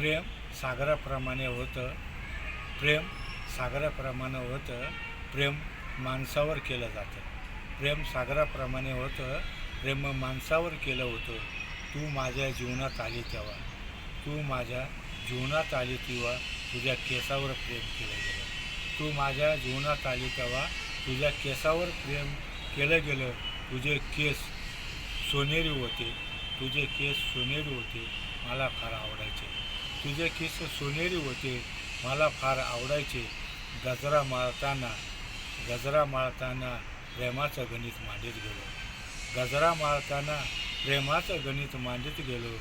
प्रेम सागराप्रमाणे होतं. प्रेम सागराप्रमाणे होतं. प्रेम माणसावर केलं जातं. प्रेम सागराप्रमाणे होतं. प्रेम माणसावर केलं होतं. तू माझ्या जीवनात आली तेव्हा. तू माझ्या जीवनात आली तेव्हा तुझ्या केसावर प्रेम केलं गेलं. तू माझ्या जीवनात आली तेव्हा तुझ्या केसावर प्रेम केलं गेलं. तुझे केस सोनेरी होते. तुझे केस सोनेरी होते. मला फार आवडायचे. तुझे केस सोनेरी होते मला फार आवडायचे. गजरा माळताना गजरा माळताना प्रेमाचं गणित मांडीत गेलो. गजरा माळताना प्रेमाचं गणित मांडीत गेलो.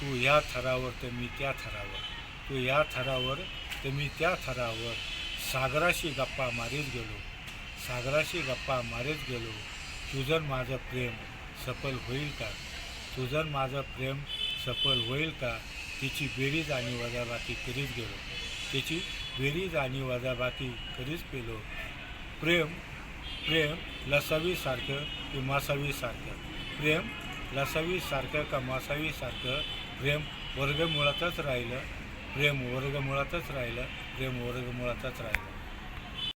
तू या थरावर तर मी त्या थरावर. तू या थरावर तर मी त्या थरावर. सागराशी गप्पा मारीत गेलो. सागराशी गप्पा मारीत गेलो. तुझं माझं प्रेम सफल होईल का? तुझं माझं प्रेम सफल होईल का? तिची बेरीज आणि वजाबाकी करीत गेलो. तिची बेरीज आणि वजाबाकी करीत गेलो प्रेम प्रेम लसावीसारखं की मासावीसारखं? प्रेम लसावीसारखं का मासावीसारखं? प्रेम वर्गमुळातच राहिलं. प्रेम वर्गमुळातच राहिलं. प्रेम वर्गमुळातच राहिलं.